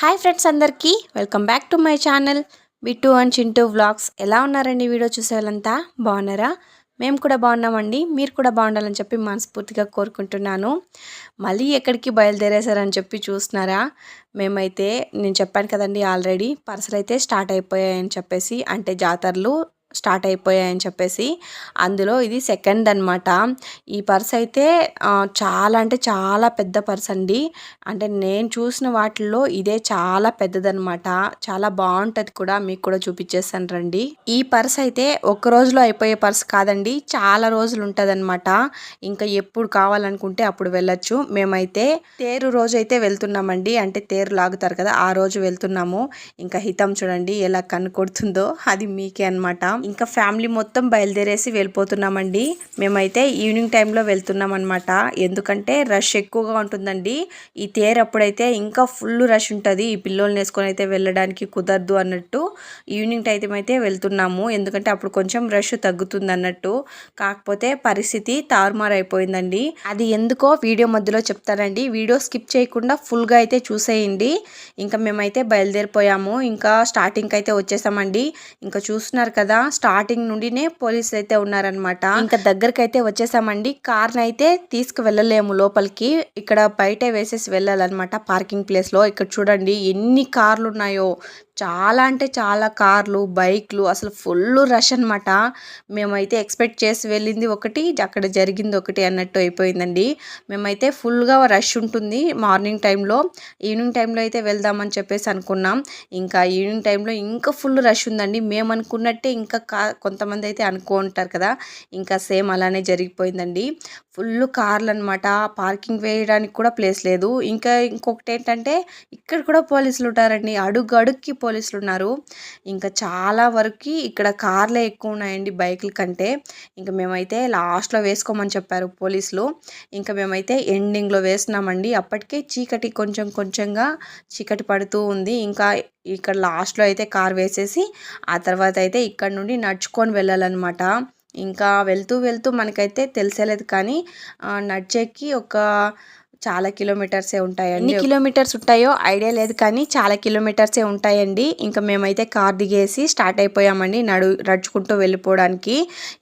Hi friends అందరికీ welcome back to my channel. Bittu and Chintu vlogs. ఎలా ఉన్నారండి video చూసే వాళ్ళంతా బాగున్నారా? మేము కూడా బాగున్నామండి. మీరు కూడా బాగుండాలని చెప్పి మనస్ఫూర్తిగా కోరుకుంటున్నాను. మళ్ళీ ఎక్కడికి బయలుదేరేశారని చెప్పి చూస్తున్నారా? మేమైతే నేను చెప్పాను కదండి ఆల్రెడీ పర్సలు అయితే స్టార్ట్ అయిపోయాయని చెప్పేసి అంటే జాతరలు స్టార్ట్ అయిపోయాయని చెప్పేసి అందులో ఇది సెకండ్ అనమాట ఈ పర్స్ అయితే చాలా అంటే చాలా పెద్ద పర్స్ అండి. అంటే నేను చూసిన వాటిల్లో ఇదే చాలా పెద్దదనమాట చాలా బాగుంటుంది కూడా మీకు కూడా చూపించేస్తాను రండి. ఈ పర్స్ అయితే ఒక్క రోజులో అయిపోయే పర్స్ కాదండి చాలా రోజులు ఉంటుందనమాట ఇంకా ఎప్పుడు కావాలనుకుంటే అప్పుడు వెళ్ళొచ్చు. మేమైతే తేరు రోజు అయితే వెళ్తున్నామండి. అంటే తేరు లాగుతారు కదా ఆ రోజు వెళ్తున్నాము. ఇంకా హితం చూడండి ఎలా కనుకొడుతుందో అది మీకే అనమాట ఇంకా ఫ్యామిలీ మొత్తం బయలుదేరేసి వెళ్ళిపోతున్నామండి. మేమైతే ఈవినింగ్ టైంలో వెళ్తున్నాం అనమాట ఎందుకంటే రష్ ఎక్కువగా ఉంటుందండి. ఈ తేరు అప్పుడైతే ఇంకా ఫుల్ రష్ ఉంటుంది. ఈ పిల్లల్ని వేసుకొని అయితే వెళ్ళడానికి కుదరదు అన్నట్టు ఈవినింగ్ టైం అయితే వెళ్తున్నాము. ఎందుకంటే అప్పుడు కొంచెం రష్ తగ్గుతుంది అన్నట్టు. కాకపోతే పరిస్థితి తారుమారు అయిపోయిందండి అది ఎందుకో వీడియో మధ్యలో చెప్తానండి. వీడియో స్కిప్ చేయకుండా ఫుల్గా అయితే చూసేయండి. ఇంకా మేమైతే బయలుదేరిపోయాము. ఇంకా స్టార్టింగ్కి అయితే వచ్చేసామండి. ఇంకా చూస్తున్నారు కదా స్టార్టింగ్ నుండినే పోలీసులు అయితే ఉన్నారనమాట ఇంకా దగ్గరికి అయితే వచ్చేసామండి. కార్ని అయితే తీసుకు వెళ్ళలేము లోపలికి. ఇక్కడ బయట వేసేసి వెళ్ళాలన్నమాట పార్కింగ్ ప్లేస్లో ఇక్కడ చూడండి ఎన్ని కార్లు ఉన్నాయో చాలా అంటే చాలా కార్లు బైక్లు అసలు ఫుల్ రష్ అనమాట మేమైతే ఎక్స్పెక్ట్ చేసి వెళ్ళింది ఒకటి అక్కడ జరిగింది ఒకటి అన్నట్టు అయిపోయిందండి. మేమైతే ఫుల్గా రష్ ఉంటుంది. మార్నింగ్ టైంలో ఈవినింగ్ టైంలో అయితే వెళ్దామని చెప్పేసి అనుకున్నాం. ఇంకా ఈవినింగ్ టైంలో ఇంకా ఫుల్ రష్ ఉందండి. మేము అనుకున్నట్టే ఇంకా కా కొంతమంది అయితే అనుకుంటారు కదా. ఇంకా సేమ్ అలానే జరిగిపోయిందండి. ఫుల్ కార్లు అనమాట పార్కింగ్ వేయడానికి కూడా ప్లేస్ లేదు. ఇంకా ఇంకొకటి ఏంటంటే ఇక్కడ కూడా పోలీసులు ఉంటారండి. అడుగు అడుగుకి పోలీసులు ఉన్నారు ఇంకా చాలా వరకు ఇక్కడ కార్లే ఎక్కువ ఉన్నాయండి బైకుల కంటే. ఇంకా మేమైతే లాస్ట్లో వేసుకోమని చెప్పారు పోలీసులు. ఇంకా మేమైతే ఎండింగ్లో వేస్తున్నామండి అప్పటికే చీకటి కొంచెం కొంచెంగా చీకటి పడుతూ ఉంది. ఇంకా ఇక్కడ లాస్ట్లో అయితే కార్ వేసేసి ఆ తర్వాత అయితే ఇక్కడ నుండి నడుచుకొని వెళ్ళాలన్నమాట. ఇంకా వెళ్తూ వెళ్తూ మనకైతే తెలిసేలేదు కానీ నడిచేకి ఒక చాలా కిలోమీటర్సే ఉంటాయండి. ఎన్ని కిలోమీటర్స్ ఉంటాయో ఐడియా లేదు కానీ చాలా కిలోమీటర్సే ఉంటాయండి. ఇంకా మేమైతే కార్ దిగేసి స్టార్ట్ అయిపోయామండి నడు నడుచుకుంటూ వెళ్ళిపోవడానికి.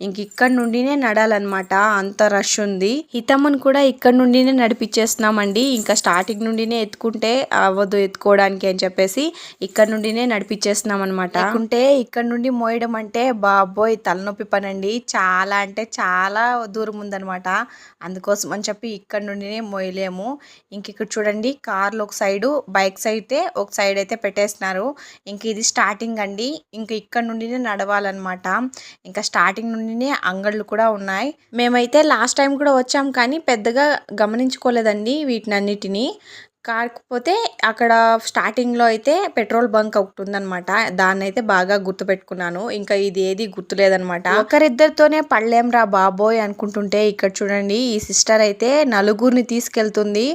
ఇంక ఇక్కడ నుండినే నడాలన్నమాట. అంత రష్ ఉంది. హితమ్మను కూడా ఇక్కడ నుండినే నడిపించేస్తున్నామండి ఇంకా స్టార్టింగ్ నుండినే ఎత్తుకుంటే అవ్వదు ఎత్తుకోవడానికి అని చెప్పేసి ఇక్కడ నుండినే నడిపించేస్తున్నాం అనమాట అంటే ఇక్కడ నుండి మోయడం అంటే బాబోయ్ తలనొప్పి పనండి. చాలా అంటే చాలా దూరం ఉందనమాట అందుకోసం అని చెప్పి ఇక్కడ నుండినే మోయలే చేయలేము. ఇంక ఇక్కడ చూడండి కార్లు ఒక సైడు బైక్స్ అయితే ఒక సైడ్ అయితే పెట్టేస్తున్నారు. ఇంక ఇది స్టార్టింగ్ అండి. ఇంక ఇక్కడ నుండినే నడవాలన్నమాట. ఇంకా స్టార్టింగ్ నుండినే అంగళ్ళు కూడా ఉన్నాయి. మేమైతే లాస్ట్ టైం కూడా వచ్చాం కానీ పెద్దగా గమనించుకోలేదండి వీటినన్నిటినీ. కాకపోతే అక్కడ స్టార్టింగ్లో అయితే పెట్రోల్ బంక్ ఒకటి ఉందనమాట దాన్ని అయితే బాగా గుర్తుపెట్టుకున్నాను. ఇంకా ఇది ఏది గుర్తులేదనమాట ఒకరిద్దరితోనే పళ్ళేం రా బాబోయ్ అనుకుంటుంటే ఇక్కడ చూడండి ఈ సిస్టర్ అయితే నలుగురిని తీసుకెళ్తుంది.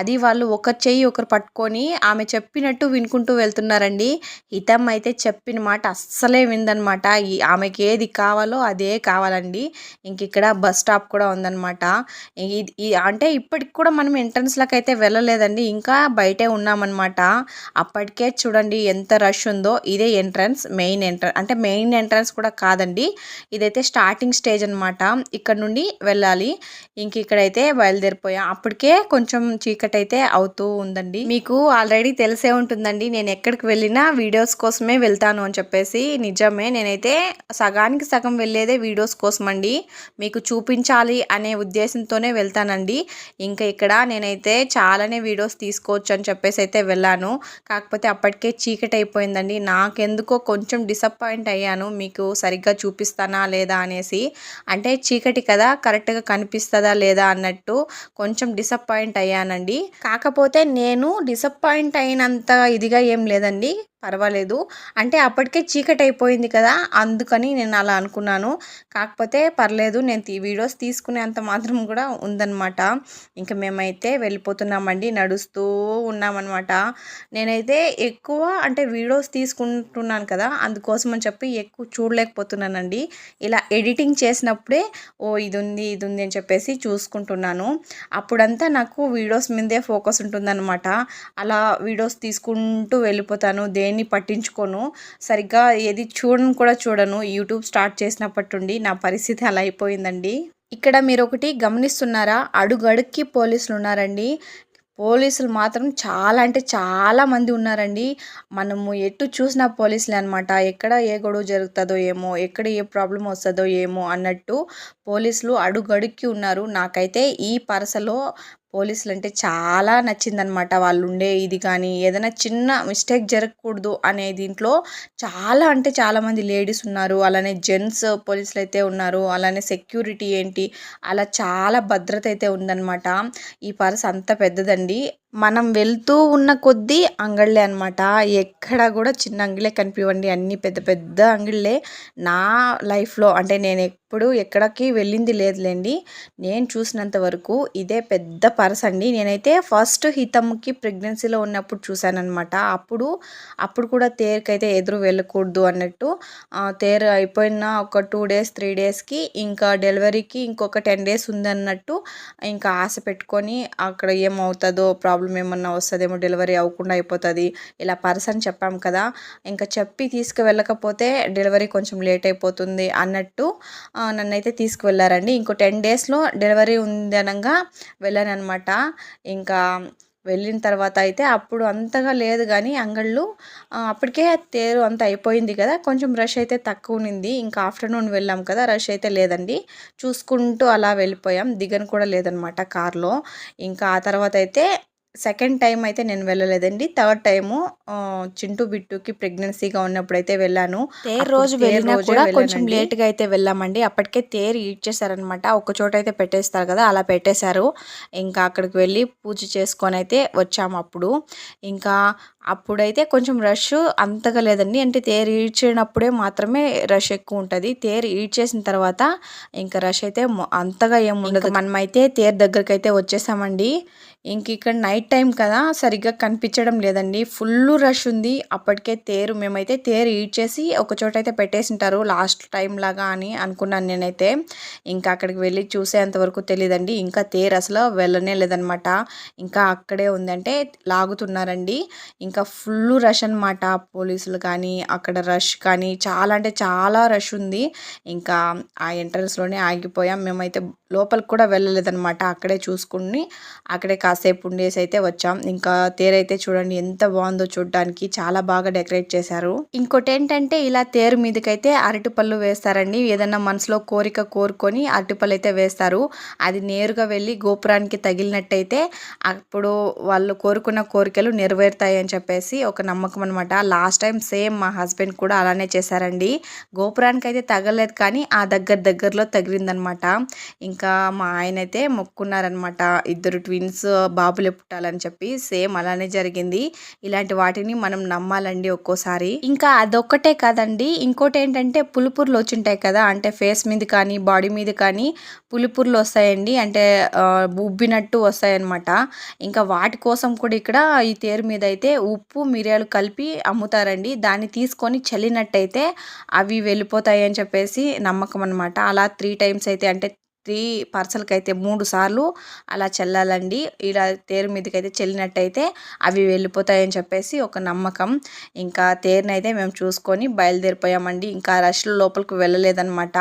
అది వాళ్ళు ఒకరు చెయ్యి ఒకరు పట్టుకొని ఆమె చెప్పినట్టు వినుకుంటూ వెళ్తున్నారండి. హితం అయితే చెప్పిన మాట అస్సలే విందనమాట ఆమెకి ఏది కావాలో అదే కావాలండి. ఇంక ఇక్కడ బస్ స్టాప్ కూడా ఉందనమాట అంటే ఇప్పటికి కూడా మనం ఎంట్రన్స్లకు అయితే వెళ్ళలేదండి. ఇంకా బయటే ఉన్నామన్నమాట. అప్పటికే చూడండి ఎంత రష్ ఉందో ఇదే ఎంట్రన్స్ మెయిన్ ఎంట్రన్స్ అంటే మెయిన్ ఎంట్రన్స్ కూడా కాదండి. ఇదైతే స్టార్టింగ్ స్టేజ్ అనమాట ఇక్కడ నుండి వెళ్ళాలి. ఇంక ఇక్కడైతే బయలుదేరిపోయాం. అప్పటికే కొంచెం చీకటి అయితే అవుతూ ఉందండి. మీకు ఆల్రెడీ తెలిసే ఉంటుందండి. నేను ఎక్కడికి వెళ్ళినా వీడియోస్ కోసమే వెళ్తాను అని చెప్పేసి. నిజమే నేనైతే సగానికి సగం వెళ్ళేదే వీడియోస్ కోసం అండి మీకు చూపించాలి అనే ఉద్దేశంతోనే వెళ్తానండి. ఇంకా ఇక్కడ నేనైతే చాలానే వీడియోస్ తీసుకోవచ్చు అని చెప్పేసి అయితే వెళ్ళాను. కాకపోతే అప్పటికే చీకటి అయిపోయిందండి నాకెందుకో కొంచెం డిసప్పాయింట్ అయ్యాను. మీకు సరిగ్గా చూపిస్తానా లేదా అనేసి. అంటే చీకటి కదా కరెక్ట్గా కనిపిస్తుందా లేదా అన్నట్టు కొంచెం డిసప్పాయింట్ అయ్యానండి. కాకపోతే నేను డిసప్పాయింట్ అయినంత ఇదిగా ఏం లేదండి. పర్వాలేదు. అంటే అప్పటికే చీకటి అయిపోయింది కదా అందుకని నేను అలా అనుకున్నాను. కాకపోతే పర్లేదు నేను వీడియోస్ తీసుకునేంత మాత్రం కూడా ఉందన్నమాట. ఇంకా మేమైతే వెళ్ళిపోతున్నామండి నడుస్తూ ఉన్నామన్నమాట. నేనైతే ఎక్కువ అంటే వీడియోస్ తీసుకుంటున్నాను కదా అందుకోసం అని చెప్పి ఎక్కువ చూడలేకపోతున్నానండి. ఇలా ఎడిటింగ్ చేసినప్పుడే ఓ ఇది ఉంది ఇది ఉంది అని చెప్పేసి చూసుకుంటున్నాను. అప్పుడంతా నాకు వీడియోస్ మీదే ఫోకస్ ఉంటుందన్నమాట. అలా వీడియోస్ తీసుకుంటూ వెళ్ళిపోతాను దేని దేన్ని పట్టించుకోను. సరిగ్గా ఏది చూడను కూడా చూడను. యూట్యూబ్ స్టార్ట్ చేసినప్పటి నుండి నా పరిస్థితి అలా అయిపోయిందండి. ఇక్కడ మీరు ఒకటి గమనిస్తున్నారా? అడుగడుక్కి పోలీసులు ఉన్నారండి. పోలీసులు మాత్రం చాలా అంటే చాలా మంది ఉన్నారండి. మనము ఎటు చూసినా పోలీసులే అనమాట ఎక్కడ ఏ గొడవ జరుగుతుందో ఏమో ఎక్కడ ఏ ప్రాబ్లం వస్తుందో ఏమో అన్నట్టు పోలీసులు అడుగడుక్కి ఉన్నారు. నాకైతే ఈ పరసలో పోలీసులు అంటే చాలా నచ్చిందనమాట వాళ్ళు ఉండే ఇది కానీ ఏదైనా చిన్న మిస్టేక్ జరగకూడదు అనే దీంట్లో చాలా అంటే చాలామంది లేడీస్ ఉన్నారు. అలానే జెంట్స్ పోలీసులు అయితే ఉన్నారు. అలానే సెక్యూరిటీ ఏంటి? అలా చాలా భద్రత అయితే ఉందన్నమాట. ఈ పర్స్ అంత పెద్దదండి. మనం వెళ్తూ ఉన్న కొద్దీ అంగళ్ళే అనమాట ఎక్కడ కూడా చిన్న అంగిళ్ళే కనిపించండి అన్ని పెద్ద పెద్ద అంగిళ్ళే. నా లైఫ్లో అంటే నేను ఎప్పుడు ఎక్కడికి వెళ్ళింది లేదులేండి. నేను చూసినంత వరకు ఇదే పెద్ద పర్స్ అండి. నేనైతే ఫస్ట్ హితమ్కి ప్రెగ్నెన్సీలో ఉన్నప్పుడు చూశానమాట అప్పుడు అప్పుడు కూడా తేరుకైతే ఎదురు వెళ్ళకూడదు అన్నట్టు తేరు అయిపోయిన ఒక టూ డేస్ త్రీ డేస్కి ఇంకా డెలివరీకి ఇంకొక టెన్ డేస్ ఉందన్నట్టు ఇంకా ఆశ పెట్టుకొని అక్కడ ఏమవుతుందో ప్రాబ్లం ప్రాబ్లం ఏమన్నా వస్తుందేమో డెలివరీ అవ్వకుండా అయిపోతుంది. ఇలా పర్సన్ చెప్పాం కదా ఇంకా చెప్పి తీసుకువెళ్ళకపోతే డెలివరీ కొంచెం లేట్ అయిపోతుంది అన్నట్టు నన్నైతే తీసుకువెళ్ళారండి. ఇంకో టెన్ డేస్లో డెలివరీ ఉంది అనగా వెళ్ళాను అనమాట ఇంకా వెళ్ళిన తర్వాత అయితే అప్పుడు అంతగా లేదు కానీ అంగళ్ళు అప్పటికే తేరు అంత అయిపోయింది కదా కొంచెం రష్ అయితే తక్కువ ఉన్నింది ఇంకా ఆఫ్టర్నూన్ వెళ్ళాం కదా రష్ అయితే లేదండి. చూసుకుంటూ అలా వెళ్ళిపోయాం. దిగను కూడా లేదనమాట కార్లో. ఇంకా ఆ తర్వాత అయితే సెకండ్ టైం అయితే నేను వెళ్ళలేదండి. థర్డ్ టైము చింటూ బిట్టుకి ప్రెగ్నెన్సీగా ఉన్నప్పుడు అయితే వెళ్ళాను. తేరు రోజు వెళ్ళినా కూడా కొంచెం లేట్గా అయితే వెళ్ళామండి. అప్పటికే తేరు ఇచ్చేసారనమాట ఒక చోట అయితే పెట్టేస్తారు కదా అలా పెట్టేశారు. ఇంకా అక్కడికి వెళ్ళి పూజ చేసుకొని అయితే వచ్చాము అప్పుడు. ఇంకా అప్పుడైతే కొంచెం రష్ అంతగా లేదండి. అంటే తేరు ఈడ్చినప్పుడే మాత్రమే రష్ ఎక్కువ ఉంటుంది. తేరు ఈడ్చేసిన తర్వాత ఇంకా రష్ అయితే అంతగా ఏముండదు మనమైతే తేరు దగ్గరికి అయితే వచ్చేసామండి. ఇంక ఇక్కడ నైట్ టైం కదా సరిగ్గా కనిపించడం లేదండి. ఫుల్ రష్ ఉంది. అప్పటికే తేరు మేమైతే తేరు ఈడ్చేసి ఒక చోట అయితే పెట్టేసింటారు. లాస్ట్ టైం లాగా అని అనుకున్నాను నేనైతే. ఇంకా అక్కడికి వెళ్ళి చూసేంతవరకు తెలియదండి ఇంకా తేరు అసలు వెళ్ళనే లేదనమాట. ఇంకా అక్కడే ఉందంటే లాగుతున్నారండి. ఇంకా ఫుల్ రష్ అనమాట పోలీసులు కానీ అక్కడ రష్ కానీ చాలా అంటే చాలా రష్ ఉంది. ఇంకా ఆ ఎంట్రన్స్లోనే ఆగిపోయాం. మేమైతే లోపలికి కూడా వెళ్ళలేదనమాట అక్కడే చూసుకుని అక్కడే కాసేపు ఉండేసి అయితే వచ్చాం. ఇంకా తేరైతే చూడండి ఎంత బాగుందో చూడడానికి. చాలా బాగా డెకరేట్ చేశారు. ఇంకోటి ఏంటంటే ఇలా తేరు మీదకైతే అరటిపళ్ళు వేస్తారండి. ఏదన్నా మనసులో కోరిక కోరుకొని అరటిపళ్ళు అయితే వేస్తారు. అది నేరుగా వెళ్ళి గోపురానికి తగిలినట్టయితే అప్పుడు వాళ్ళు కోరుకున్న కోరికలు నెరవేరుతాయి అని చెప్పేసి ఒక నమ్మకం అనమాట లాస్ట్ టైం సేమ్ మా హస్బెండ్ కూడా అలానే చేశారండి. గోపురానికి అయితే తగలేదు కానీ ఆ దగ్గర దగ్గరలో తగిలిందనమాట ఇంకా ఇంకా మా ఆయన అయితే మొక్కున్నారనమాట ఇద్దరు ట్విన్స్ బాబులే పుట్టాలని చెప్పి సేమ్ అలానే జరిగింది. ఇలాంటి వాటిని మనం నమ్మాలండి ఒక్కోసారి. ఇంకా అదొక్కటే కాదండి ఇంకోటి ఏంటంటే పులుపుర్లు వచ్చింటాయి కదా అంటే ఫేస్ మీద కానీ బాడీ మీద కానీ పులుపుర్లు వస్తాయండి. అంటే ఉబ్బినట్టు వస్తాయన్నమాట. ఇంకా వాటి కోసం కూడా ఇక్కడ ఈ తేరు మీద అయితే ఉప్పు మిరియాలు కలిపి అమ్ముతారండి. దాన్ని తీసుకొని చల్లినట్టయితే అవి వెళ్ళిపోతాయి అని చెప్పేసి నమ్మకం అనమాట అలా త్రీ టైమ్స్ అయితే అంటే త్రీ పర్సల్కి అయితే మూడు సార్లు అలా చల్లాలండి. ఇలా తేరు మీదకి అయితే చెల్లినట్టయితే అవి వెళ్ళిపోతాయని చెప్పేసి ఒక నమ్మకం. ఇంకా తేరునైతే మేము చూసుకొని బయలుదేరిపోయామండి. ఇంకా రష్ల లోపలికి వెళ్ళలేదనమాట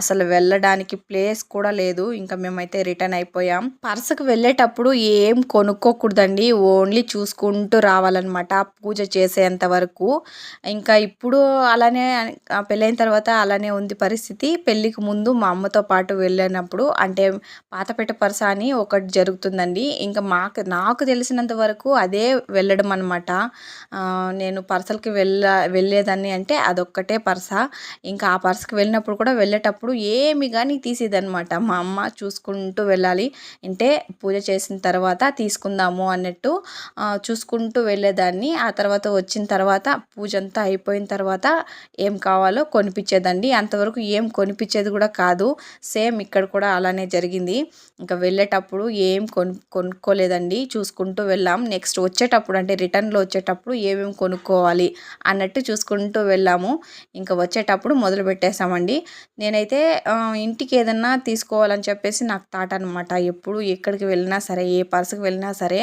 అసలు వెళ్ళడానికి ప్లేస్ కూడా లేదు. ఇంకా మేమైతే రిటర్న్ అయిపోయాం. పర్సకు వెళ్ళేటప్పుడు ఏం కొనుక్కోకూడదండి. ఓన్లీ చూసుకుంటూ రావాలన్నమాట పూజ చేసేంత వరకు. ఇంకా ఇప్పుడు అలానే పెళ్ళైన తర్వాత అలానే ఉంది పరిస్థితి. పెళ్ళికి ముందు మా అమ్మతో పాటు వెళ్ళాను. వెళ్ళినప్పుడు అంటే పాతపేట పరస అని ఒకటి జరుగుతుందండి. ఇంకా మాకు నాకు తెలిసినంత వరకు అదే వెళ్ళడం అనమాట నేను పరసలకి వెళ్ళ వెళ్ళేదాన్ని అంటే అదొక్కటే పర్స. ఇంకా ఆ పరసకి వెళ్ళినప్పుడు కూడా వెళ్ళేటప్పుడు ఏమి కానీ తీసేదనమాట మా అమ్మ చూసుకుంటూ వెళ్ళాలి అంటే పూజ చేసిన తర్వాత తీసుకుందాము అన్నట్టు చూసుకుంటూ వెళ్ళేదాన్ని. ఆ తర్వాత వచ్చిన తర్వాత పూజ అంతా అయిపోయిన తర్వాత ఏం కావాలో కొనిపించేదండి. అంతవరకు ఏం కొనిపించేది కూడా కాదు. సేమ్ ఇక్కడ కూడా అలానే జరిగింది. ఇంకా వెళ్ళేటప్పుడు ఏం కొను కొనుక్కోలేదండి. చూసుకుంటూ వెళ్ళాం. నెక్స్ట్ వచ్చేటప్పుడు అంటే రిటర్న్లో వచ్చేటప్పుడు ఏమేమి కొనుక్కోవాలి అన్నట్టు చూసుకుంటూ వెళ్ళాము. ఇంకా వచ్చేటప్పుడు మొదలు పెట్టేసామండి. నేనైతే ఇంటికి ఏదన్నా తీసుకోవాలని చెప్పేసి నాకు తాట అనమాట ఎప్పుడు ఎక్కడికి వెళ్ళినా సరే ఏ పర్సుకి వెళ్ళినా సరే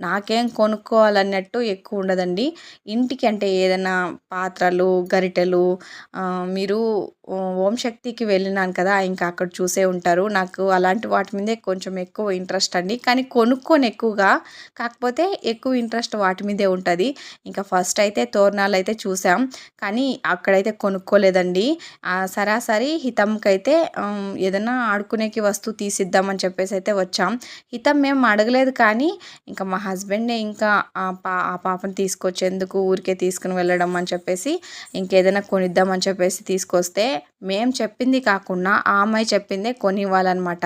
నాకేం కొనుక్కోవాలన్నట్టు ఎక్కువ ఉండదండి. ఇంటికి అంటే ఏదైనా పాత్రలు గరిటెలు మీరు ఓం శక్తికి వెళ్ళినాను కదా ఇంకా అక్కడ చూసే ఉంటారు నాకు అలాంటి వాటి మీదే కొంచెం ఎక్కువ ఇంట్రెస్ట్ అండి. కానీ కొనుక్కొని ఎక్కువగా కాకపోతే ఎక్కువ ఇంట్రెస్ట్ వాటి మీదే ఉంటుంది. ఇంకా ఫస్ట్ అయితే తోరణాలు అయితే చూసాం. కానీ అక్కడైతే కొనుక్కోలేదండి. సరాసరి హితంకైతే ఏదైనా ఆడుకునేకి వస్తువు తీసిద్దామని చెప్పేసి అయితే వచ్చాం. హితం మేము అడగలేదు కానీ ఇంకా మా హస్బెండ్ ఇంకా ఆ పాపని తీసుకొచ్చేందుకు ఊరికే తీసుకుని వెళ్ళడం అని చెప్పేసి ఇంకేదైనా కొనిద్దామని చెప్పేసి తీసుకొస్తే మేము చెప్పింది కాకుండా ఆ అమ్మాయి చెప్పిందే కొనివ్వాలన్నమాట.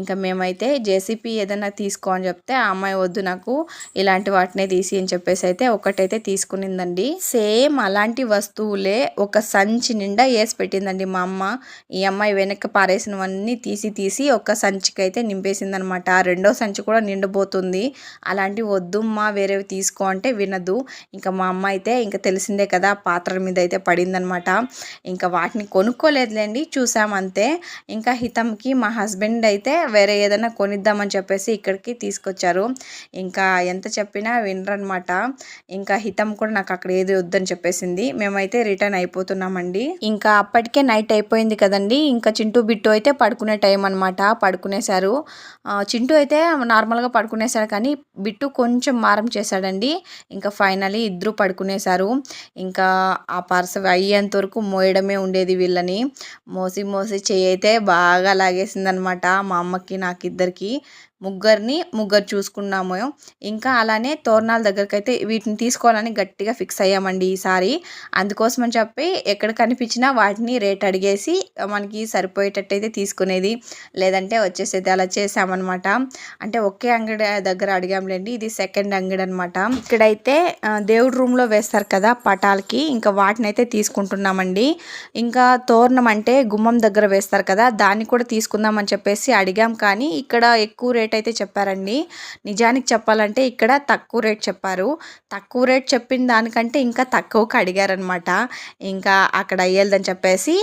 ఇంకా మేమైతే జేసీపీ ఏదైనా తీసుకో అని చెప్తే ఆ అమ్మాయి వద్దు నాకు ఇలాంటి వాటినే తీసి అని చెప్పేసి అయితే ఒకటైతే తీసుకునిందండి. సేమ్ అలాంటి వస్తువులే ఒక సంచి నిండా వేసి పెట్టిందండి మా అమ్మ. ఈ అమ్మాయి వెనక్కి పారేసినవన్నీ తీసి తీసి ఒక సంచికి అయితే నింపేసిందనమాట రెండో సంచి కూడా నిండబోతుంది. అలాంటి వద్దుమ్మా వేరేవి తీసుకో అంటే వినదు. ఇంకా మా అమ్మ అయితే ఇంకా తెలిసిందే కదా పాత్రల మీద అయితే పడిందనమాట ఇంకా వాటిని కొనుక్కోలేదులేండి చూసామంతే ఇంకా హితం హితంకి మా హస్బెండ్ అయితే వేరే ఏదైనా కొనిద్దామని చెప్పేసి ఇక్కడికి తీసుకొచ్చారు. ఇంకా ఎంత చెప్పినా వినరనమాట ఇంకా హితం కూడా నాకు అక్కడ ఏది వద్దని చెప్పేసింది. మేమైతే రిటర్న్ అయిపోతున్నామండి. ఇంకా అప్పటికే నైట్ అయిపోయింది కదండి. ఇంకా చింటూ బిట్టు అయితే పడుకునే టైం అనమాట పడుకునేశారు. చింటూ అయితే నార్మల్గా పడుకునేశారు కానీ బిట్టు కొంచెం మారం చేశాడండి. ఇంకా ఫైనలీ ఇద్దరు పడుకునేశారు. ఇంకా ఆ పర్స్ అయ్యేంత వరకు మోయడమే ఉండేది వీళ్ళని. మోసి మోసి చేయి అయితే బాగా లాగేసిందనమాట మా అమ్మకి నాకు ఇద్దరికి ముగ్గురిని ముగ్గురు చూసుకున్నాము. ఇంకా అలానే తోరణాల దగ్గరికి అయితే వీటిని తీసుకోవాలని గట్టిగా ఫిక్స్ అయ్యామండి ఈసారి. అందుకోసం అని చెప్పి ఎక్కడ కనిపించినా వాటిని రేట్ అడిగేసి మనకి సరిపోయేటట్టు అయితే తీసుకునేది. లేదంటే వచ్చేసేది అలా చేసామన్నమాట అంటే ఒకే అంగడి దగ్గర అడిగాంలేండి ఇది సెకండ్ అంగడి అనమాట ఇక్కడైతే దేవుడి రూమ్లో వేస్తారు కదా పటాలకి ఇంకా వాటిని అయితే తీసుకుంటున్నామండి. ఇంకా తోరణం అంటే గుమ్మం దగ్గర వేస్తారు కదా దాన్ని కూడా తీసుకుందామని చెప్పేసి అడిగాం. కానీ ఇక్కడ ఎక్కువ రేట్ రేట్ అయితే చెప్పారండి. నిజానికి చెప్పాలంటే ఇక్కడ తక్కువ రేట్ చెప్పారు. తక్కువ రేట్ చెప్పిన దానికంటే ఇంకా తక్కువకి అడిగారనమాట ఇంకా అక్కడ అయ్యేదని చెప్పేసి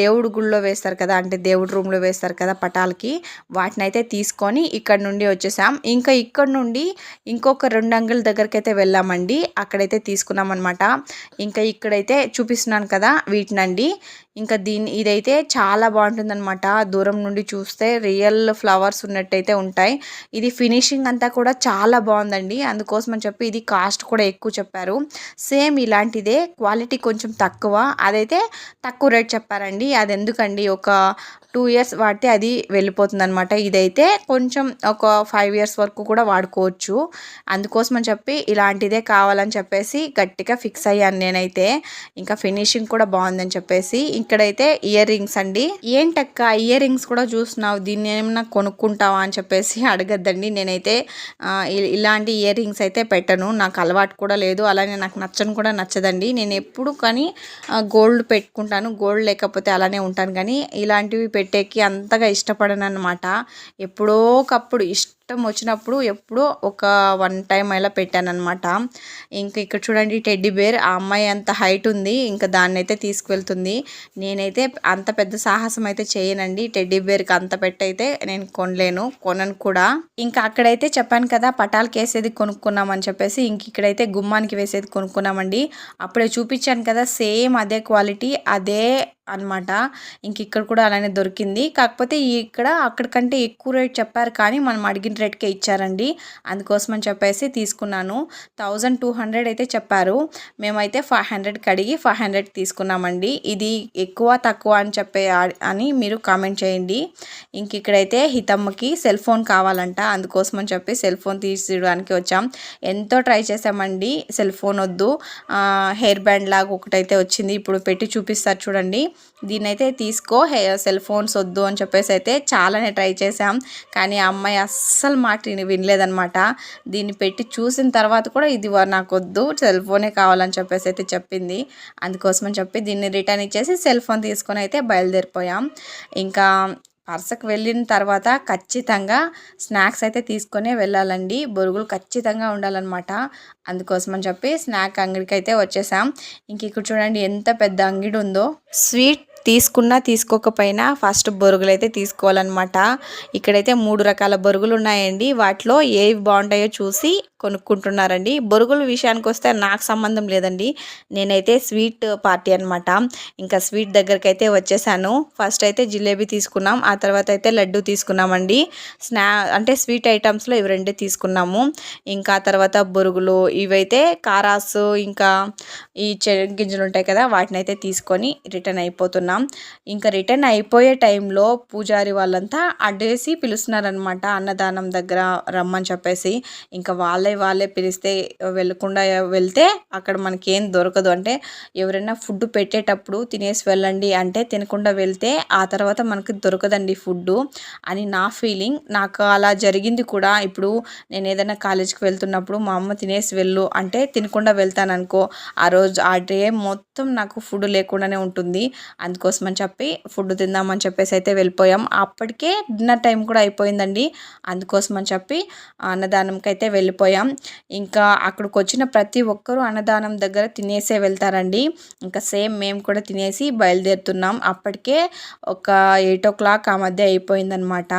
దేవుడు గుళ్ళో వేస్తారు కదా అంటే దేవుడు రూమ్లో వేస్తారు కదా పటాలకి వాటిని అయితే తీసుకొని ఇక్కడ నుండి వచ్చేసాం. ఇంకా ఇక్కడ నుండి ఇంకొక రెండు అంగుల దగ్గరికి అయితే వెళ్ళామండి. అక్కడైతే తీసుకున్నాం అనమాట ఇంకా ఇక్కడైతే చూపిస్తున్నాను కదా వీటినండి. ఇంకా దీన్ని ఇదైతే చాలా బాగుంటుందన్నమాట. దూరం నుండి చూస్తే రియల్ ఫ్లవర్స్ ఉన్నట్టయితే ఉంటాయి. ఇది ఫినిషింగ్ అంతా కూడా చాలా బాగుందండి. అందుకోసం అని చెప్పి ఇది కాస్ట్ కూడా ఎక్కువ చెప్పారు. సేమ్ ఇలాంటిదే క్వాలిటీ కొంచెం తక్కువ. అదైతే తక్కువ రేట్ చెప్పారండి. అది ఎందుకండి ఒక టూ ఇయర్స్ వాడితే అది వెళ్ళిపోతుంది అనమాట ఇదైతే కొంచెం ఒక ఫైవ్ ఇయర్స్ వరకు కూడా వాడుకోవచ్చు. అందుకోసం అని చెప్పి ఇలాంటిదే కావాలని చెప్పేసి గట్టిగా ఫిక్స్ అయ్యాను నేనైతే. ఇంకా ఫినిషింగ్ కూడా బాగుందని చెప్పేసి ఇక్కడైతే ఇయర్ రింగ్స్ అండి. ఏంటక్క ఇయర్ రింగ్స్ కూడా చూస్తున్నావు? దీన్ని ఏమన్నా కొనుక్కుంటావా అని చెప్పి చెప్పేసి అడగద్దండి. నేనైతే ఇలాంటి ఇయర్ రింగ్స్ అయితే పెట్టను. నాకు అలవాటు కూడా లేదు. అలానే నాకు నచ్చను కూడా నచ్చదండి. నేను ఎప్పుడు కానీ గోల్డ్ పెట్టుకుంటాను. గోల్డ్ లేకపోతే అలానే ఉంటాను. కానీ ఇలాంటివి పెట్టేకి అంతగా ఇష్టపడను అనమాట ఎప్పుడో ఒకప్పుడు ఇష్ట మొత్తం వచ్చినప్పుడు ఎప్పుడో ఒక వన్ టైం అలా పెట్టానమాట ఇంకా ఇక్కడ చూడండి టెడ్డీ బేర్ ఆ అమ్మాయి అంత హైట్ ఉంది ఇంకా దాన్ని అయితే తీసుకువెళ్తుంది. నేనైతే అంత పెద్ద సాహసం అయితే చేయనండి టెడ్డీ బేర్కి అంత పెట్టయితే నేను కొనలేను కొనను కూడా. ఇంకా అక్కడైతే చెప్పాను కదా పటాలకి వేసేది కొనుక్కున్నామని చెప్పేసి ఇంక ఇక్కడైతే గుమ్మానికి వేసేది కొనుక్కున్నామండి. అప్పుడే చూపించాను కదా సేమ్ అదే క్వాలిటీ అదే అనమాట ఇంక ఇక్కడ కూడా అలానే దొరికింది. కాకపోతే ఇక్కడ అక్కడికంటే ఎక్కువ రేట్ చెప్పారు కానీ మనం అడిగిన రేట్కే ఇచ్చారండి. అందుకోసం అని చెప్పేసి తీసుకున్నాను. థౌజండ్ టూ హండ్రెడ్ అయితే చెప్పారు. మేమైతే ఫైవ్ హండ్రెడ్కి అడిగి ఫైవ్ హండ్రెడ్ తీసుకున్నామండి. ఇది ఎక్కువ తక్కువ అని చెప్పే అని మీరు కామెంట్ చేయండి. ఇంక ఇక్కడైతే హితమ్మకి సెల్ ఫోన్ కావాలంట. అందుకోసం అని చెప్పి సెల్ ఫోన్ తీసుకోవడానికి వచ్చాం. ఎంతో ట్రై చేసామండి సెల్ ఫోన్ వద్దు. హెయిర్ బ్యాండ్ లాగా ఒకటైతే వచ్చింది. ఇప్పుడు పెట్టి చూపిస్తారు చూడండి. దీన్ని అయితే తీసుకో సెల్ ఫోన్స్ వద్దు అని చెప్పేసి అయితే చాలానే ట్రై చేసాం కానీ ఆ అమ్మాయి అస్సలు మాట వినలేదనమాట దీన్ని పెట్టి చూసిన తర్వాత కూడా ఇది నాకు వద్దు సెల్ ఫోనే కావాలని చెప్పేసి అయితే చెప్పింది. అందుకోసమని చెప్పి దీన్ని రిటర్న్ ఇచ్చేసి సెల్ ఫోన్ తీసుకొని అయితే బయలుదేరిపోయాం. ఇంకా పర్సకు వెళ్ళిన తర్వాత ఖచ్చితంగా స్నాక్స్ అయితే తీసుకొని వెళ్ళాలండి. బొరుగులు ఖచ్చితంగా ఉండాలన్నమాట. అందుకోసం అని చెప్పి స్నాక్ అంగడికి అయితే వచ్చేసాం. ఇంక ఇక్కడ చూడండి ఎంత పెద్ద అంగడి ఉందో. స్వీట్ తీసుకున్నా తీసుకోకపోయినా ఫస్ట్ బొరుగులు అయితే తీసుకోవాలన్నమాట. ఇక్కడైతే మూడు రకాల బొరుగులు ఉన్నాయండి. వాటిలో ఏవి బాగుంటాయో చూసి కొనుక్కుంటున్నారండి. బొరుగుల విషయానికి వస్తే నాకు సంబంధం లేదండి. నేనైతే స్వీట్ పార్టీ అనమాట ఇంకా స్వీట్ దగ్గరికి అయితే వచ్చేసాను. ఫస్ట్ అయితే జిలేబీ తీసుకున్నాం. ఆ తర్వాత అయితే లడ్డు తీసుకున్నామండి. స్నా అంటే స్వీట్ ఐటమ్స్లో ఇవి రెండే తీసుకున్నాము. ఇంకా తర్వాత బొరుగులు ఇవైతే కారాస్ ఇంకా ఈ గింజలు ఉంటాయి కదా వాటిని అయితే తీసుకొని రిటర్న్ అయిపోతున్నాం. ఇంకా రిటర్న్ అయిపోయే టైంలో పూజారి వాళ్ళంతా అడ్డేసి పిలుస్తున్నారనమాట అన్నదానం దగ్గర రమ్మని చెప్పేసి. ఇంకా వాళ్ళే వాళ్ళే వాళ్ళే పిలిస్తే వెళ్ళకుండా వెళ్తే అక్కడ మనకేం దొరకదు. అంటే ఎవరైనా ఫుడ్ పెట్టేటప్పుడు తినేసి వెళ్ళండి అంటే తినకుండా వెళ్తే ఆ తర్వాత మనకి దొరకదండి ఫుడ్ అని నా ఫీలింగ్. నాకు అలా జరిగింది కూడా. ఇప్పుడు నేను ఏదైనా కాలేజీకి వెళ్తున్నప్పుడు మా అమ్మ తినేసి వెళ్ళు అంటే తినకుండా వెళ్తాను అనుకో ఆ రోజు ఆ డే మొత్తం నాకు ఫుడ్ లేకుండానే ఉంటుంది. అందుకోసం అని చెప్పి ఫుడ్ తిందామని చెప్పేసి అయితే వెళ్ళిపోయాం. అప్పటికే డిన్నర్ టైం కూడా అయిపోయిందండి. అందుకోసం అని చెప్పి అన్నదానంకి అయితే వెళ్ళిపోయాం. ఇంకా అక్కడికి వచ్చిన ప్రతి ఒక్కరూ అన్నదానం దగ్గర తినేసే వెళ్తారండి. ఇంకా సేమ్ మేము కూడా తినేసి బయలుదేరుతున్నాం. అప్పటికే ఒక ఎయిట్ ఓ క్లాక్ ఆ మధ్య అయిపోయిందనమాట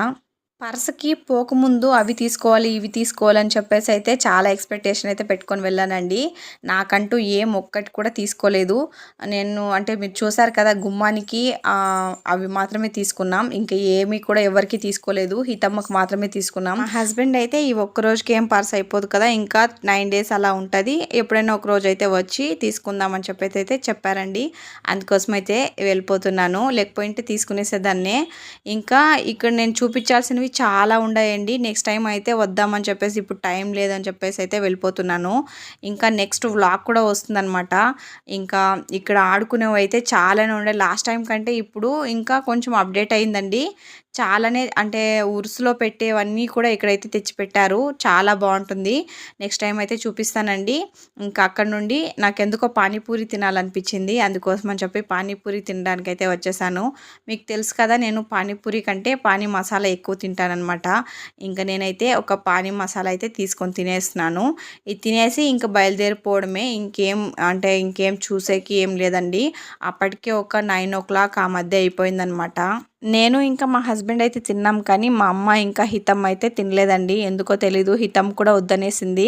పర్స్కి పోకముందు అవి తీసుకోవాలి ఇవి తీసుకోవాలని చెప్పేసి అయితే చాలా ఎక్స్పెక్టేషన్ అయితే పెట్టుకొని వెళ్ళానండి. నాకంటూ ఏం ఒక్కటి కూడా తీసుకోలేదు. నేను అంటే మీరు చూసారు కదా గుమ్మానికి అవి మాత్రమే తీసుకున్నాం. ఇంకా ఏమీ కూడా ఎవరికి తీసుకోలేదు. హితమ్మకు మాత్రమే తీసుకున్నాం. మా హస్బెండ్ అయితే ఈ ఒక్క రోజుకి ఏం పర్స్ అయిపోదు కదా ఇంకా నైన్ డేస్ అలా ఉంటుంది. ఎప్పుడైనా ఒక రోజు అయితే వచ్చి తీసుకుందామని చెప్పేసి అయితే చెప్పారండి. అందుకోసం అయితే వెళ్ళిపోతున్నాను. లేకపోయింటే తీసుకునేసేదాన్నే. ఇంకా ఇక్కడ నేను చూపించాల్సినవి చాలా ఉన్నాయండి నెక్స్ట్ టైం అయితే వద్దామని చెప్పేసి ఇప్పుడు టైం లేదని చెప్పేసి అయితే వెళ్ళిపోతున్నాను. ఇంకా నెక్స్ట్ వ్లాగ్ కూడా వస్తుందన్నమాట. ఇంకా ఇక్కడ ఆడుకునేవి అయితే చాలానే ఉండే. లాస్ట్ టైం కంటే ఇప్పుడు ఇంకా కొంచెం అప్డేట్ అయిందండి. చాలానే అంటే ఉరుసులో పెట్టేవన్నీ కూడా ఇక్కడైతే తెచ్చిపెట్టారు. చాలా బాగుంటుంది. నెక్స్ట్ టైం అయితే చూపిస్తానండి. ఇంకా అక్కడ నుండి నాకెందుకో పానీపూరి తినాలనిపించింది. అందుకోసం అని చెప్పి పానీపూరి తినడానికి అయితే వచ్చేసాను. మీకు తెలుసు కదా నేను పానీపూరి కంటే పానీ మసాలా ఎక్కువ తింటానమాట ఇంకా నేనైతే ఒక పానీ మసాలా అయితే తీసుకొని తినేస్తున్నాను. ఇది తినేసి ఇంకా బయలుదేరిపోవడమే. ఇంకేం అంటే ఇంకేం చూసేకి ఏం లేదండి. అప్పటికే ఒక నైన్ ఓ క్లాక్ ఆ మధ్య అయిపోయిందనమాట నేను ఇంకా మా హస్బెండ్ అయితే తిన్నాం కానీ మా అమ్మ ఇంకా హితం అయితే తినలేదండి. ఎందుకో తెలీదు హితం కూడా వద్దనేసింది.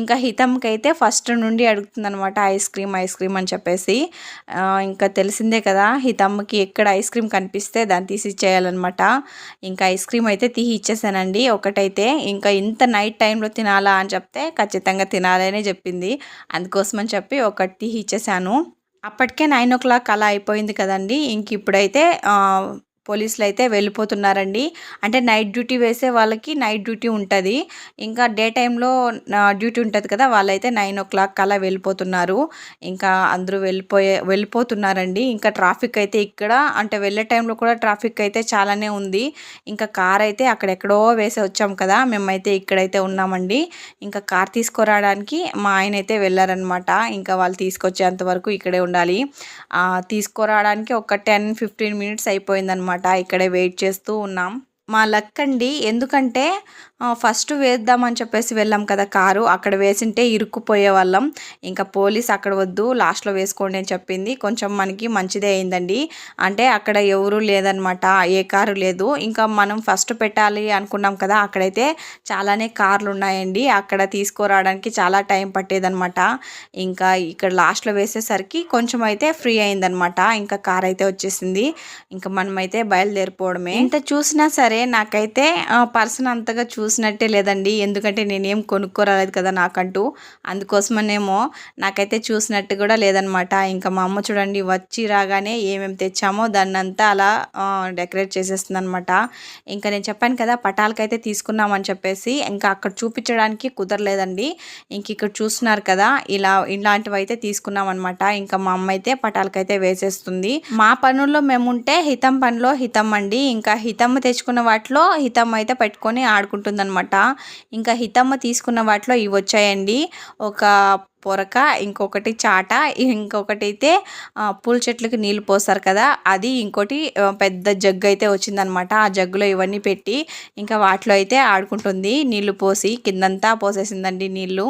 ఇంకా హితంకి అయితే ఫస్ట్ నుండి అడుగుతుంది అనమాట ఐస్ క్రీమ్ ఐస్ క్రీమ్ అని చెప్పేసి. ఇంకా తెలిసిందే కదా హితమ్మకి ఎక్కడ ఐస్ క్రీమ్ కనిపిస్తే దాన్ని తీసి ఇచ్చేయాలన్నమాట. ఇంకా ఐస్ క్రీమ్ అయితే తీసి ఇచ్చేసానండి ఒకటైతే. ఇంకా ఇంత నైట్ టైంలో తినాలా అని చెప్తే ఖచ్చితంగా తినాలనే చెప్పింది. అందుకోసమని చెప్పి ఒకటి తీసి ఇచ్చేసాను. అప్పటికే నైన్ ఓ క్లాక్ అలా అయిపోయింది కదండి ఇంక ఇప్పుడైతే పోలీసులు అయితే వెళ్ళిపోతున్నారండి. అంటే నైట్ డ్యూటీ వేసే వాళ్ళకి నైట్ డ్యూటీ ఉంటుంది. ఇంకా డే టైంలో డ్యూటీ ఉంటుంది కదా వాళ్ళైతే నైన్ ఓ క్లాక్ అలా వెళ్ళిపోతున్నారు. ఇంకా అందరూ వెళ్ళిపోయే వెళ్ళిపోతున్నారండి. ఇంకా ట్రాఫిక్ అయితే ఇక్కడ అంటే వెళ్ళే టైంలో కూడా ట్రాఫిక్ అయితే చాలానే ఉంది. ఇంకా కార్ అయితే అక్కడెక్కడో వేసి వచ్చాం కదా మేమైతే ఇక్కడైతే ఉన్నామండి. ఇంకా కార్ తీసుకురావడానికి మా ఆయన అయితే వెళ్ళారనమాట ఇంకా వాళ్ళు తీసుకొచ్చేంత వరకు ఇక్కడే ఉండాలి. తీసుకురావడానికి ఒక టెన్ ఫిఫ్టీన్ మినిట్స్ అయిపోయిందనమాట అనమాట ఇక్కడే వెయిట్ చేస్తూ ఉన్నాం. మా లక్ అండి ఎందుకంటే ఫస్ట్ వేద్దామని చెప్పేసి వెళ్ళాం కదా కారు. అక్కడ వేసింటే ఇరుక్కుపోయే వాళ్ళం. ఇంకా పోలీస్ అక్కడ వద్దు లాస్ట్లో వేసుకోండి అని చెప్పింది. కొంచెం మనకి మంచిదే అయిందండి. అంటే అక్కడ ఎవరు లేదనమాట ఏ కారు లేదు. ఇంకా మనం ఫస్ట్ పెట్టాలి అనుకున్నాం కదా అక్కడైతే చాలానే కార్లు ఉన్నాయండి. అక్కడ తీసుకురావడానికి చాలా టైం పట్టేదనమాట ఇంకా ఇక్కడ లాస్ట్లో వేసేసరికి కొంచెం అయితే ఫ్రీ అయిందనమాట ఇంకా కార్ అయితే వచ్చేసింది. ఇంకా మనమైతే బయలుదేరిపోవడమే. ఇంత చూసినా సరే నాకైతే పర్సన్ అంతగా చూసి చూసినట్టే లేదండి. ఎందుకంటే నేనేం కొనుక్కోరాలేదు కదా నాకంటూ. అందుకోసమనేమో నాకైతే చూసినట్టు కూడా లేదనమాట. ఇంకా మా అమ్మ చూడండి వచ్చి రాగానే ఏమేమి తెచ్చామో దాన్ని అంతా అలా డెకరేట్ చేసేస్తుంది అనమాట ఇంకా నేను చెప్పాను కదా పటాలకైతే తీసుకున్నామని చెప్పేసి ఇంకా అక్కడ చూపించడానికి కుదరలేదండి. ఇంక ఇక్కడ చూస్తున్నారు కదా ఇలా ఇలాంటివి అయితే తీసుకున్నాం అనమాట ఇంకా మా అమ్మ అయితే పటాలకైతే వేసేస్తుంది. మా పనుల్లో మేము ఉంటే హితం పనిలో హితం అండి. ఇంకా హితమ్మ తెచ్చుకున్న వాటిలో హితం అయితే పెట్టుకొని ఆడుకుంటుంది. ఉంటుందన్నమాట. ఇంకా హితమ్మ తీసుకున్న వాటిలో ఇవి వచ్చాయండి. ఒక పొరక ఇంకొకటి చాట ఇంకొకటి అయితే పూల చెట్లకి నీళ్ళు పోస్తారు కదా అది ఇంకోటి పెద్ద జగ్గు అయితే వచ్చిందనమాట. ఆ జగ్గులో ఇవన్నీ పెట్టి ఇంకా వాటిలో అయితే ఆడుకుంటుంది. నీళ్ళు పోసి కిందంతా పోసేసిందండి నీళ్ళు.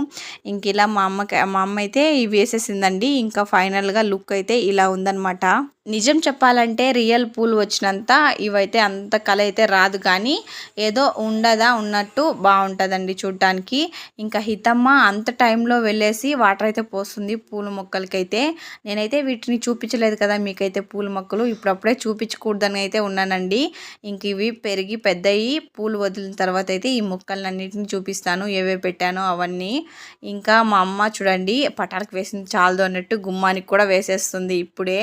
ఇంక ఇలా మా అమ్మకి మా అమ్మ అయితే ఇవి వేసేసిందండి. ఇంకా ఫైనల్గా లుక్ అయితే ఇలా ఉందన్నమాట నిజం చెప్పాలంటే రియల్ పూలు వచ్చినంత ఇవైతే అంత కళ అయితే రాదు కానీ ఏదో ఉండదా ఉన్నట్టు బాగుంటుందండి చూడటానికి ఇంకా హితమ్మ అంత టైంలో వెళ్ళేసి వాటర్ అయితే పోస్తుంది పూల మొక్కలకైతే. నేనైతే వీటిని చూపించలేదు కదా మీకైతే పూల మొక్కలు. ఇప్పుడప్పుడే చూపించకూడదని అయితే ఉన్నానండి. ఇంక ఇవి పెరిగి పెద్దయి పూలు వదిలిన తర్వాత అయితే ఈ మొక్కలన్నిటిని చూపిస్తాను. ఏవే పెట్టానో అవన్నీ. ఇంకా మా అమ్మ చూడండి పటాలకు వేసింది చాలదు అన్నట్టు గుమ్మానికి కూడా వేసేస్తుంది ఇప్పుడే.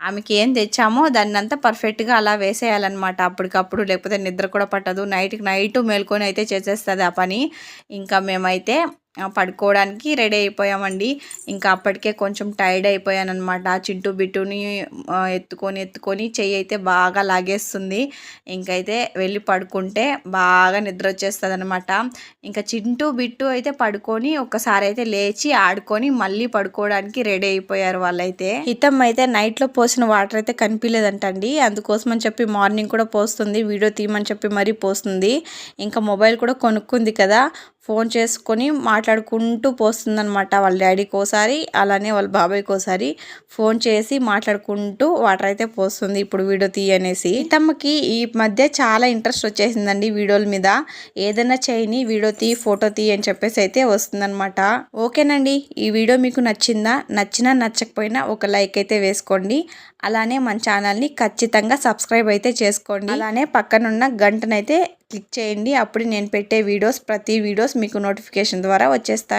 ఆమెకి ఏం తెచ్చామో దాన్ని అంతా పర్ఫెక్ట్గా అలా వేసేయాలన్నమాట. అప్పటికప్పుడు లేకపోతే నిద్ర కూడా పట్టదు. నైట్కి నైట్ మేల్కొని అయితే చేసేస్తుంది ఆ పని. ఇంకా మేమైతే పడుకోవడానికి రెడీ అయిపోయామండి. ఇంకా అప్పటికే కొంచెం టైర్డ్ అయిపోయాను అనమాట చింటూ బిట్టుని ఎత్తుకొని ఎత్తుకొని చెయ్యి అయితే బాగా లాగేస్తుంది. ఇంకైతే వెళ్ళి పడుకుంటే బాగా నిద్ర వచ్చేస్తుంది అనమాట ఇంకా చింటూ బిట్టు అయితే పడుకొని ఒక్కసారి అయితే లేచి ఆడుకొని మళ్ళీ పడుకోవడానికి రెడీ అయిపోయారు వాళ్ళైతే. హితం అయితే నైట్లో పోసిన వాటర్ అయితే కనిపించలేదంటండి అందుకోసం అని చెప్పి మార్నింగ్ కూడా పోస్తుంది. వీడియో తీయమని చెప్పి మరీ పోస్తుంది. ఇంకా మొబైల్ కూడా కొనుక్కుంది కదా. ఫోన్ చేసుకొని మాట్లాడుకుంటూ పోస్తుందనమాట వాళ్ళ డాడీకి ఒకసారి అలానే వాళ్ళ బాబాయ్కి ఒకసారి ఫోన్ చేసి మాట్లాడుకుంటూ వాటర్ అయితే పోస్తుంది. ఇప్పుడు వీడియో తీయనేసి తమ్మకి ఈ మధ్య చాలా ఇంట్రెస్ట్ వచ్చేసిందండి వీడియోల మీద. ఏదైనా చేయని వీడియో తీ ఫోటో తీ అని చెప్పేసి అయితే వస్తుందనమాట ఓకేనండి ఈ వీడియో మీకు నచ్చిందా? నచ్చినా నచ్చకపోయినా ఒక లైక్ అయితే వేసుకోండి. అలానే మన ఛానల్ని ఖచ్చితంగా సబ్స్క్రైబ్ అయితే చేసుకోండి. అలానే పక్కనున్న గంటనైతే క్లిక్ చేయండి. అప్పుడు నేను పెట్టే వీడియోస్ ప్రతి వీడియోస్ మీకు నోటిఫికేషన్ ద్వారా వచ్చేస్తాయి.